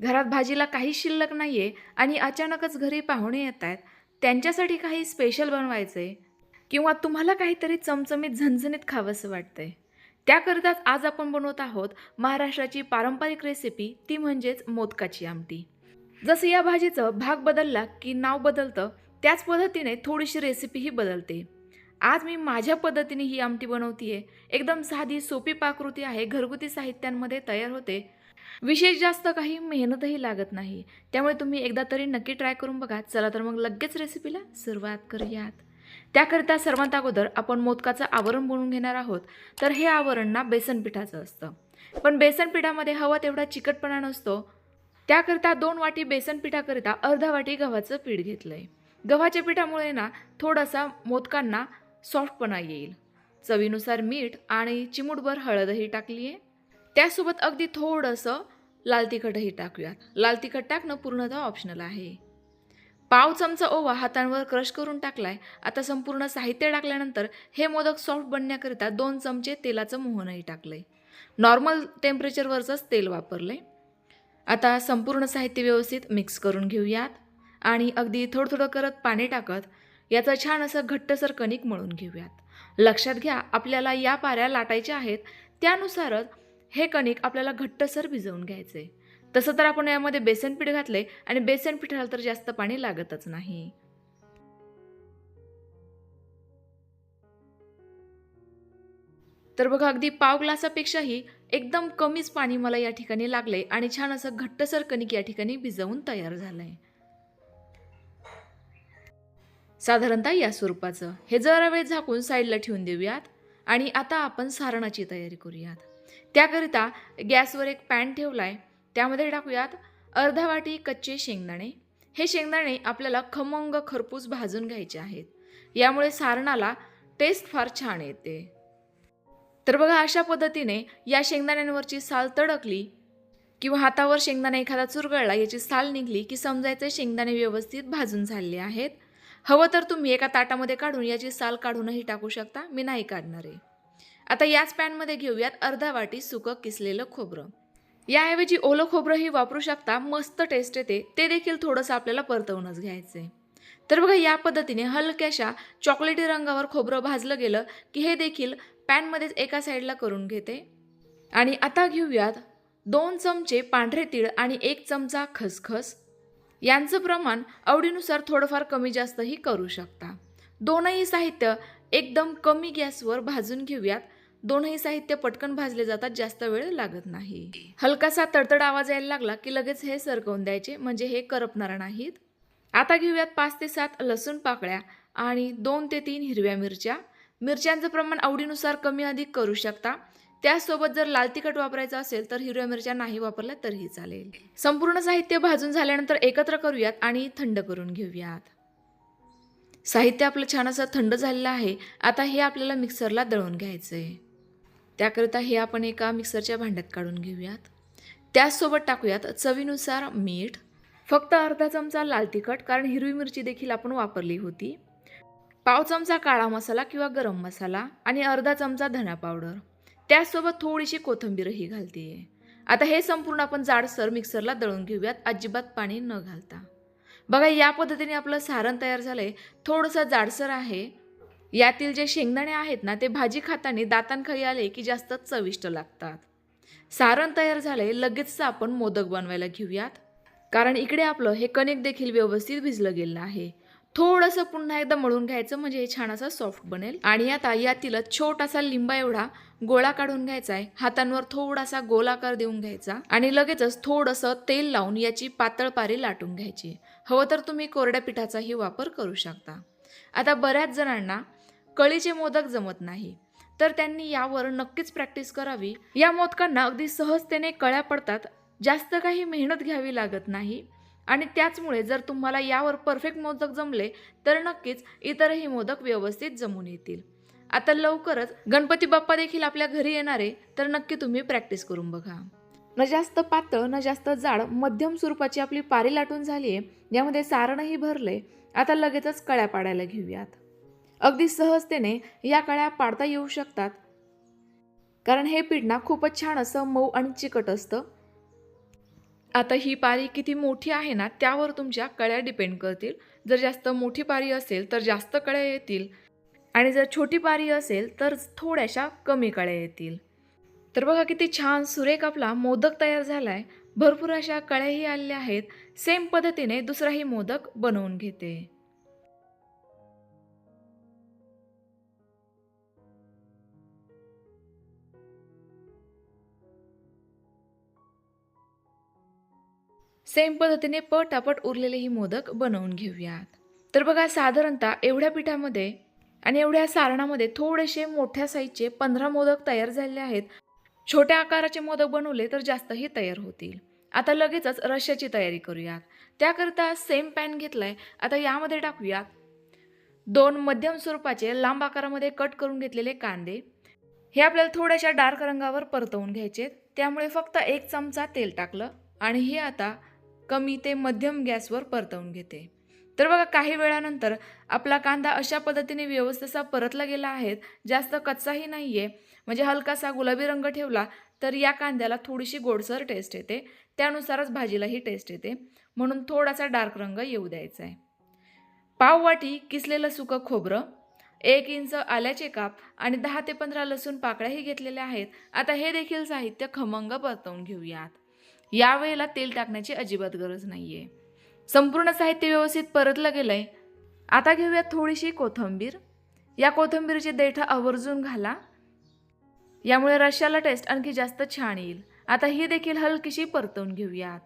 घरात भाजीला काही शिल्लक नाही आहे आणि अचानकच घरी पाहुणे येत आहेत. त्यांच्यासाठी काही स्पेशल बनवायचं आहे किंवा तुम्हाला काहीतरी चमचमीत झणझणीत खावंसं वाटतंय? त्याकरिताच आज आपण बनवत आहोत महाराष्ट्राची पारंपरिक रेसिपी ती म्हणजेच मोदकाची आमटी. जसं या भाजीचं भाग बदलला की नाव बदलतं त्याच पद्धतीने थोडीशी रेसिपीही बदलते. आज मी माझ्या पद्धतीने ही आमटी बनवतीये. एकदम साधी सोपी पाककृती आहे. घरगुती साहित्यांमध्ये तयार होते. विशेष जास्त काही मेहनतही लागत नाही. त्यामुळे तुम्ही एकदा तरी नक्की ट्राय करून बघा. चला तर मग लगेच रेसिपीला सुरुवात करूयात. त्याकरिता सर्वात अगोदर आपण मोदकाचं आवरण बनवून घेणार आहोत. तर हे आवरण ना बेसन पिठाचं असतं. पण बेसन पिठामध्ये हवा तेवढा चिकटपणा नसतो. त्याकरिता दोन वाटी बेसन पिठाकरिता अर्धा वाटी गव्हाचं पीठ घेतलं आहे गव्हाच्या पिठामुळे ना थोडासा मोदकांना सॉफ्टपणा येईल. चवीनुसार मीठ आणि चिमूटभर हळदही टाकली आहे त्यासोबत अगदी थोडंसं लाल तिखटही टाकूयात. लाल तिखट टाकणं पूर्णतः ऑप्शनल आहे. पाव चमचा ओवा हातांवर क्रश करून टाकलाय. आता संपूर्ण साहित्य टाकल्यानंतर हे मोदक सॉफ्ट बनण्याकरिता दोन चमचे तेलाचं मोहनही टाकलंय. नॉर्मल टेम्परेचरवरचंच तेल वापरलंय. आता संपूर्ण साहित्य व्यवस्थित मिक्स करून घेऊयात. आणि अगदी थोडं थोडं करत पाणी टाकत याचं छान असं घट्टसर कणिक मळून घेऊयात. लक्षात घ्या आपल्याला या पाऱ्या लाटायच्या आहेत. त्यानुसारच हे कणिक आपल्याला घट्टसर भिजवून घ्यायचे. तसं तर आपण यामध्ये बेसन पीठ घातले आणि बेसन पिठाला तर जास्त पाणी लागतच नाही. तर बघा अगदी पाव ग्लासापेक्षाही एकदम कमीच पाणी मला या ठिकाणी लागले आणि छान असं घट्टसर कणिक या ठिकाणी भिजवून तयार झालंय. साधारणतः या स्वरूपाचं. हे जरा वेळ झाकून साईडला ठेवून देऊयात आणि आता आपण सारणाची तयारी करूयात. त्याकरिता गॅसवर एक पॅन ठेवला आहे त्यामध्ये टाकूयात अर्धा वाटी कच्चे शेंगदाणे. हे शेंगदाणे आपल्याला खमंग खरपूस भाजून घ्यायचे आहेत. यामुळे सारणाला टेस्ट फार छान येते. तर बघा अशा पद्धतीने या शेंगदाण्यांवरची साल तडकली किंवा हातावर शेंगदाणा एखादा चुरगळला याची साल निघली की समजायचं शेंगदाणे व्यवस्थित भाजून झालेले आहेत. हवं तर तुम्ही एका ताटामध्ये काढून याची साल काढूनही टाकू शकता. मी नाही काढणार. आहे आता याच पॅनमध्ये घेऊयात अर्धा वाटी सुकं किसलेलं खोबरं. याऐवजी ओलं खोबरंही वापरू शकता मस्त टेस्ट येते. ते देखील थोडंसं आपल्याला परतवूनच घ्यायचं आहे तर बघा या पद्धतीने हलक्याशा चॉकलेटी रंगावर खोबरं भाजलं गेलं की हे देखील पॅनमध्येच एका साईडला करून घेते. आणि आता घेऊयात दोन चमचे पांढरे तीळ आणि एक चमचा खसखस. यांचं प्रमाण आवडीनुसार थोडंफार कमी जास्तही करू शकता. दोनही साहित्य एकदम कमी गॅसवर भाजून घेऊयात. दोनही साहित्य पटकन भाजले जातात जास्त वेळ लागत नाही. हलकासा तडतड आवाज यायला लागला की लगेच हे सरकवून द्यायचे म्हणजे हे करपणार नाहीत. आता घेऊयात पाच ते सात लसूण पाकळ्या आणि दोन ते तीन हिरव्या मिरच्या. मिरच्यांचं प्रमाण आवडीनुसार कमी अधिक करू शकता. त्यासोबत जर लाल तिखट वापरायचं असेल तर हिरव्या मिरच्या नाही वापरल्या तरीही चालेल. संपूर्ण साहित्य भाजून झाल्यानंतर एकत्र करूयात आणि थंड करून घेऊयात. साहित्य आपलं छान असं थंड झालेलं आहे. आता हे आपल्याला मिक्सरला दळून घ्यायचं आहे त्याकरिता हे आपण एका मिक्सरच्या भांड्यात काढून घेऊयात. त्याचसोबत टाकूयात चवीनुसार मीठ. फक्त अर्धा चमचा लाल तिखट कारण हिरवी मिरची देखील आपण वापरली होती. पाव चमचा काळा मसाला किंवा गरम मसाला आणि अर्धा चमचा धना पावडर. त्याचसोबत थोडीशी कोथिंबीरही घालते आता हे संपूर्ण आपण जाडसर मिक्सरला दळून घेऊयात अजिबात पाणी न घालता. बघा या पद्धतीने आपलं सारण तयार झालं आहे थोडंसं जाडसर आहे. यातील जे शेंगदाणे आहेत ना ते भाजी खाताना दातांखाली आले की जास्त चविष्ट लागतात. सारण तयार झाले लगेचच आपण मोदक बनवायला घेऊयात. कारण इकडे आपलं हे कणिक देखील व्यवस्थित भिजलं गेलं आहे थोडंसं पुन्हा एकदा मळून घ्यायचं म्हणजे हे छान असं सॉफ्ट बनेल. आणि आता यातील छोटासा लिंबा एवढा गोळा काढून घ्यायचा आहे हातांवर थोडासा गोलाकार देऊन घ्यायचा. आणि लगेचच थोडंसं तेल लावून याची पातळ पारी लाटून घ्यायची. हवं तर तुम्ही कोरड्या पिठाचाही वापर करू शकता. आता बऱ्याच जणांना कळीचे मोदक जमत नाही. तर त्यांनी यावर नक्कीच प्रॅक्टिस करावी. या मोदकांना अगदी सहजतेने कळ्या पडतात जास्त काही मेहनत घ्यावी लागत नाही. आणि त्याचमुळे जर तुम्हाला यावर परफेक्ट मोदक जमले तर नक्कीच इतरही मोदक व्यवस्थित जमून येतील. आता लवकरच गणपती बाप्पा देखील आपल्या घरी येणारे तर नक्की तुम्ही प्रॅक्टिस करून बघा. न जास्त पातळ न जास्त जाड मध्यम स्वरूपाची आपली पारी लाटून झाली आहे यामध्ये सारणही भरले आता लगेचच कळ्या पाडायला घेऊयात. अगदी सहजतेने या कळ्या पाडता येऊ शकतात. कारण हे पीठ ना खूपच छान असं मऊ आणि चिकट असतं. आता ही पारी किती मोठी आहे ना त्यावर तुमच्या कळ्या डिपेंड करतील. जर जास्त मोठी पारी असेल तर जास्त कळ्या येतील. आणि जर छोटी पारी असेल तर थोड्याशा कमी कळ्या येतील. तर बघा किती छान सुरेख आपला मोदक तयार झाला आहे भरपूर अशा कळ्याही आलेल्या आहेत. सेम पद्धतीने दुसराही मोदक बनवून घेते. सेम पद्धतीने पटापट उरलेले ही मोदक बनवून घेऊयात. तर बघा साधारणतः एवढ्या पिठामध्ये आणि एवढ्या सारणामध्ये थोडेसे मोठ्या साईजचे पंधरा मोदक तयार झालेले आहेत. छोट्या आकाराचे मोदक बनवले तर जास्तही तयार होतील. आता लगेचच रश्याची तयारी करूयात. त्याकरिता सेम पॅन घेतलाय. आता यामध्ये टाकूयात दोन मध्यम स्वरूपाचे लांब आकारामध्ये कट करून घेतलेले कांदे. हे आपल्याला थोड्याशा डार्क रंगावर परतवून घ्यायचे त्यामुळे फक्त एक चमचा तेल टाकलं आणि हे आता कमी ते मध्यम गॅसवर परतवून घेते. तर बघा काही वेळानंतर आपला कांदा अशा पद्धतीने व्यवस्थित परतला गेला आहे जास्त कच्चाही नाही आहे म्हणजे हलकासा गुलाबी रंग ठेवला तर या कांद्याला थोडीशी गोडसर टेस्ट येते. त्यानुसारच भाजीलाही टेस्ट येते. म्हणून थोडासा डार्क रंग येऊ द्यायचा आहे पाववाटी किसलेलं सुकं खोबरं एक इंच आल्याचे काप आणि दहा ते पंधरा लसूण पाकळ्याही घेतलेल्या आहेत. आता हे देखील साहित्य खमंग परतवून घेऊयात. यावेळेला तेल टाकण्याची अजिबात गरज नाही आहे संपूर्ण साहित्य व्यवस्थित परतलं गेलं आहे आता घेऊयात थोडीशी कोथिंबीर. या कोथिंबीरचे देठ आवर्जून घाला. यामुळे रश्याला टेस्ट आणखी जास्त छान येईल. आता ही देखील हलकीशी परतवून घेऊयात.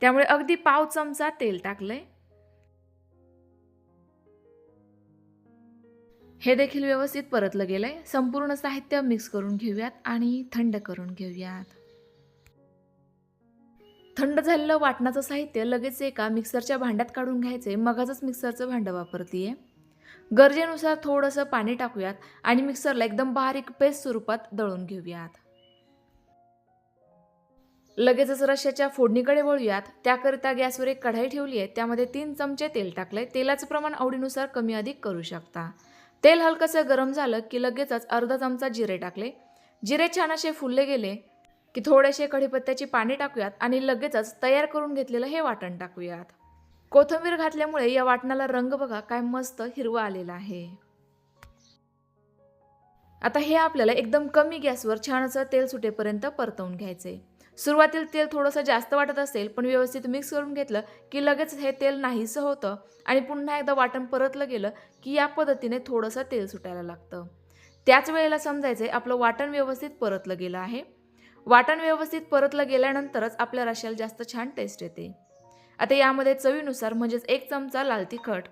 त्यामुळे अगदी पाव चमचा तेल टाकलंय. हे देखील व्यवस्थित परतलं गेलंय. संपूर्ण साहित्य मिक्स करून घेऊयात आणि थंड करून घेऊयात. थंड झालेलं वाटणाचं साहित्य लगेच एका मिक्सरच्या भांड्यात काढून घ्यायचे. मगाचच मिक्सरचं भांडं वापरतीये. गरजेनुसार थोडंसं पाणी टाकूयात आणि मिक्सरला एकदम बारीक पेस्ट स्वरूपात दळून घेऊयात. लगेचच रश्याच्या फोडणीकडे वळूयात. त्याकरिता गॅसवर एक कढाई ठेवली आहे त्यामध्ये तीन चमचे तेल टाकलंय. तेलाचं प्रमाण आवडीनुसार कमी अधिक करू शकता. तेल हलकंसं गरम झालं की लगेचच अर्धा चमचा जिरे टाकले. जिरे छान असे फुलले गेले. की थोडेसे कढीपत्त्याची पाणी टाकूयात आणि लगेचच तयार करून घेतलेलं हे वाटण टाकूयात. कोथिंबीर घातल्यामुळे या वाटणाला रंग बघा काय मस्त हिरवा आलेला आहे. आता हे आपल्याला एकदम कमी गॅसवर छान असं तेल सुटेपर्यंत परतवून घ्यायचंय. सुरुवातीला तेल थोडंसं जास्त वाटत असेल पण व्यवस्थित मिक्स करून घेतलं की लगेच हे तेल नाहीसं होतं आणि पुन्हा एकदा वाटण परतलं गेलं की या पद्धतीने थोडंसं तेल सुटायला लागतं. त्याच वेळेला समजायचं आहे आपलं वाटण व्यवस्थित परतलं गेलं आहे. वाटण व्यवस्थित परतलं गेल्यानंतरच आपल्या रश्याला जास्त छान टेस्ट येते. आता यामध्ये चवीनुसार म्हणजेच एक चमचा लाल तिखट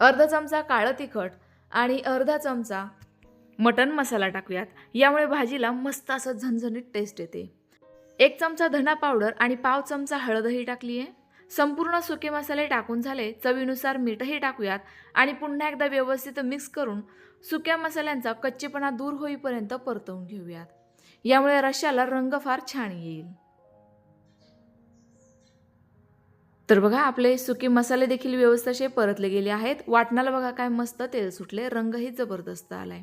अर्धा चमचा काळं तिखट आणि अर्धा चमचा मटन मसाला टाकूयात. यामुळे भाजीला मस्त असं झणझणीत टेस्ट येते. एक चमचा धना पावडर आणि पाव चमचा हळदही टाकली आहे संपूर्ण सुके मसाले टाकून झाले चवीनुसार मीठही टाकूयात आणि पुन्हा एकदा व्यवस्थित मिक्स करून सुक्या मसाल्यांचा कच्चेपणा दूर होईपर्यंत परतवून घेऊयात. यामुळे रश्याला रंग फार छान येईल. तर बघा आपले सुके मसाले देखील व्यवस्थाशे परतले गेले आहेत. वाटणाला बघा काय मस्त तेल सुटले रंगही जबरदस्त आलाय.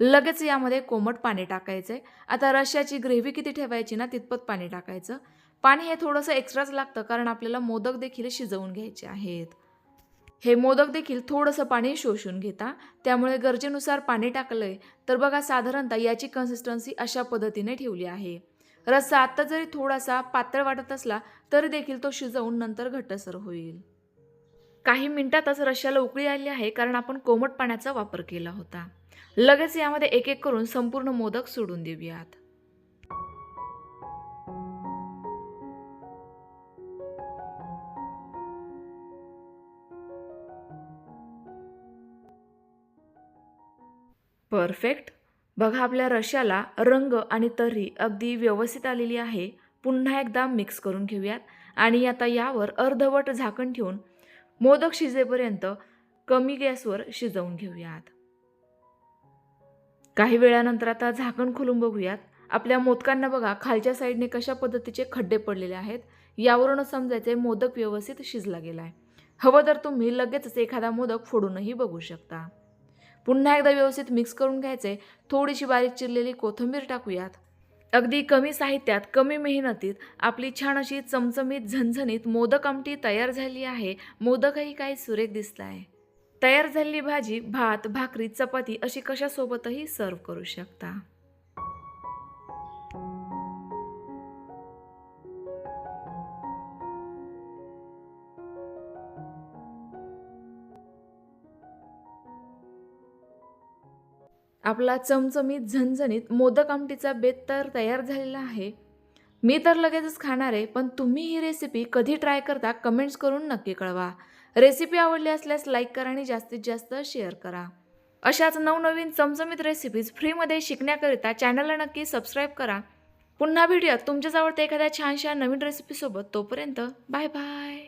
लगेच यामध्ये कोमट पाणी टाकायचं आहे आता रश्याची ग्रेव्ही किती ठेवायची ना तितपत पाणी टाकायचं. पाणी हे थोडंसं एक्स्ट्राच लागतं कारण आपल्याला मोदक देखील शिजवून घ्यायचे आहेत. हे मोदक देखील थोडंसं पाणी शोषून घेता. त्यामुळे गरजेनुसार पाणी टाकलंय तर बघा साधारणतः याची कन्सिस्टन्सी अशा पद्धतीने ठेवली आहे. रस्सा आत्ता जरी थोडासा पातळ वाटत असला तरी देखील तो शिजवून नंतर घट्टसर होईल. काही मिनिटातच रश्याला उकळी आली आहे कारण आपण कोमट पाण्याचा वापर केला होता. लगेच यामध्ये एक एक करून संपूर्ण मोदक सोडून देऊयात. परफेक्ट बघा आपल्या रश्याला रंग आणि तर्री अगदी व्यवस्थित आलेली आहे. पुन्हा एकदा मिक्स करून घेऊयात. आणि आता यावर अर्धवट झाकण ठेवून मोदक शिजेपर्यंत कमी गॅसवर शिजवून घेऊयात. काही वेळानंतर आता झाकण खोलून बघूयात. आपल्या मोदकांना बघा खालच्या साईडने कशा पद्धतीचे खड्डे पडलेले आहेत यावरूनच समजायचे मोदक व्यवस्थित शिजला गेला आहे हवं तर तुम्ही लगेचच एखादा मोदक फोडूनही बघू शकता. पुन्हा एकदा व्यवस्थित मिक्स करून घ्यायचे. थोडीशी बारीक चिरलेली कोथिंबीर टाकूयात. अगदी कमी साहित्यात कमी मेहनतीत आपली छान अशी चमचमीत झणझणीत मोदक आमटी तयार झाली आहे. मोदकही काही सुरेख दिसत आहे तयार झालेली भाजी भात भाकरी चपाती अशी कशासोबतही सर्व करू शकता. आपला चमचमीत झणझणीत मोदक आमटीचा बेत तर तयार झालेला आहे. मी तर लगेचच खाणार आहे पण तुम्ही ही रेसिपी कधी ट्राय करता कमेंट्स करून नक्की कळवा. रेसिपी आवडली असल्यास लाईक करा आणि जास्तीत जास्त शेअर करा. अशाच नवनवीन चमचमीत रेसिपीज फ्रीमध्ये शिकण्याकरिता चॅनलला नक्की सबस्क्राईब करा. पुन्हा व्हिडिओ तुमच्याच आवडत्या एखाद्या छानशा नवीन रेसिपीसोबत तोपर्यंत बाय बाय